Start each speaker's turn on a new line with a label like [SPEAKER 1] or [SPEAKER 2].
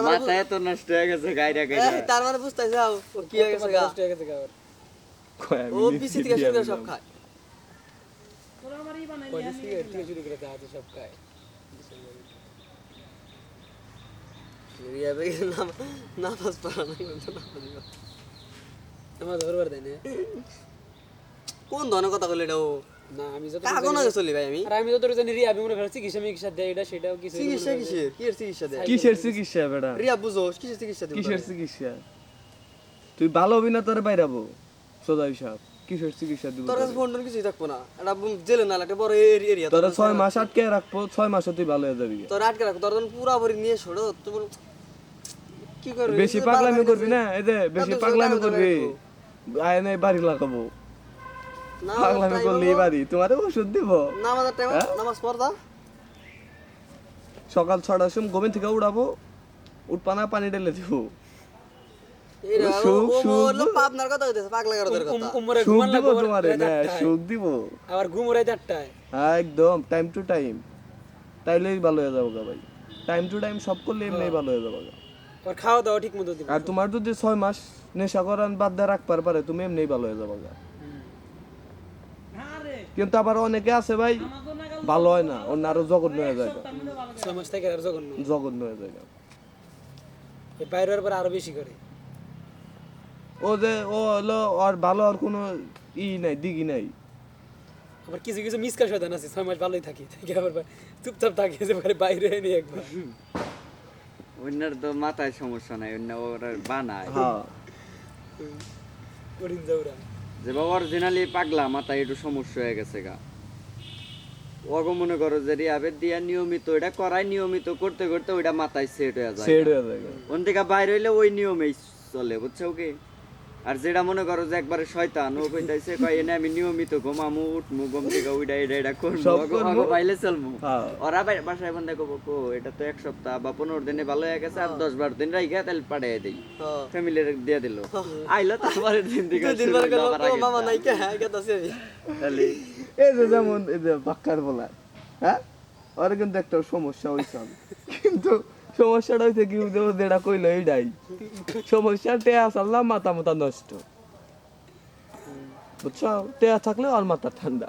[SPEAKER 1] মানে
[SPEAKER 2] মাথায় তো নষ্ট হয়ে গেছে গাইরা গাইরা
[SPEAKER 1] তার মানে বুঝতে যাও ও কি হয়ে গেছে গা?
[SPEAKER 3] নষ্ট হয়ে গেছে গা ওর।
[SPEAKER 4] কয় আমি
[SPEAKER 1] ও পিসি থেকে শুরু করে সব খায়।
[SPEAKER 3] করে সব
[SPEAKER 1] নাম নামাজ পড়া নাই বলতো নামাজ কোন ধরনের কথা বলে এটা ও?
[SPEAKER 3] না আমি যত
[SPEAKER 1] কাকন চলি ভাই আমি?
[SPEAKER 3] আর আমি যত জানি রিয়া আমি করি চিকিৎসা দেয় এটা সেটাও কিছু
[SPEAKER 1] চিকিৎসা কিসের? কিসের চিকিৎসা দেয়?
[SPEAKER 4] কিসের চিকিৎসা বেটা?
[SPEAKER 1] রিয়া বুঝো কিসের চিকিৎসা দিবে
[SPEAKER 4] কিসের চিকিৎসা? তুই ভালো হবি না তোরে বাইরাবো হিসাব কিসের চিকিৎসা দিব
[SPEAKER 1] তোর কাছে ফোন টোন কিছুই থাকব না। এটা জেলে না একটা বড় এরিয়া
[SPEAKER 4] তোরা ছয় মাস আটকে রাখব ছয় মাসে তুই ভালো হয়ে যাবি।
[SPEAKER 1] তোর আটকে রাখো তোর পুরা ভরি নিয়ে ছোড়ো তোর কি করবি?
[SPEAKER 4] বেশি পাগলামি করবি না? এই যে বেশি পাগলামি করবি। আয় নাই বাড়ি লাগাবো। পাগলামি তোমারে ওষুধ দিব?
[SPEAKER 1] নামাজের টাইম নামাজ পড়দা
[SPEAKER 4] সকাল ছটার সময় গোবিন থেকে উড়াবো উঠপানা পানি ঢেলে দিব। একদম টাইম টু টাইম তাইলেই ভালো হয়ে যাব গা ভাই। টাইম টু টাইম সব করলে এমনি ভালো হয়ে যাব
[SPEAKER 3] আর খাওয়া দাওয়া ঠিক মতো
[SPEAKER 4] আর তোমার যদি ছয় মাস নেশা করান বাদ দিয়ে রাখবার পারে তুমি এমনি ভালো হয়ে যাব গা। কিন্তু আবার অনেকে আছে ভাই ভালো হয় না অন্য আরও জঘন্য হয়ে যায়।
[SPEAKER 3] মাস থেকে আর জঘন্য
[SPEAKER 4] জঘন্য হয়ে যায়।
[SPEAKER 3] বাইরের পর আরও বেশি করে।
[SPEAKER 4] ও যে ও হলো আর ভালো আর কোনো ই নাই দিঘি নাই।
[SPEAKER 3] আবার কিছু কিছু মিসকা শয়তান আছে ছয় মাস ভালোই থাকি থেকে আবার চুপচাপ থাকে যে পরে বাইরে এনে একবার।
[SPEAKER 2] অন্যের তো মাথায় সমস্যা নাই অন্য ওরা বানায়।
[SPEAKER 4] হ্যাঁ।
[SPEAKER 3] করিন যাওরা
[SPEAKER 2] যে বাবা অরিজিনালি পাগলা মাথা একটু সমস্যা হয়ে গেছে গা। ওগো মনে করো যে রিয়াবের দিয়া নিয়মিত এটা করায় নিয়মিত করতে করতে ওইটা মাথায় সেট হয়ে যায়
[SPEAKER 4] সেট হয়ে যায়।
[SPEAKER 2] ওন থেকে বাইরে হইলে ওই নিয়মেই চলে বুঝছ কি? আর যেটা মনে করো যে একবারে শয়তান ও কইতাইছে কয় এনে আমি নিয়মিত ঘুমামু উঠমু ঘুম থেকে ওইটা এটা এটা করব বাইলে চলমু।
[SPEAKER 4] হ্যাঁ।
[SPEAKER 2] ওরা বাসায় বন্ধে কবো কো এটা তো এক সপ্তাহ বা পনেরো দিনে ভালো হয়ে গেছে আর দশ বারো দিন রাইখা তাহলে পাঠিয়ে দিই।
[SPEAKER 1] হ্যাঁ।
[SPEAKER 2] ফ্যামিলির দিয়ে দিল। আইলো তারপরে দিন আবার আগেরটা।
[SPEAKER 1] মামা নাই কে হ্যাঁ
[SPEAKER 2] তাহলে
[SPEAKER 4] এই যে যেমন এই যে বাক্কার বলা হ্যাঁ? ওর কিন্তু একটা সমস্যা হয়েছে কিন্তু সমস্যাটা হয়েছে কি যেটা কইলো এইটাই সমস্যা টেয়া চাললাম মাথা মাথা নষ্ট। বুঝছ? টেয়া থাকলে আর মাথা ঠান্ডা।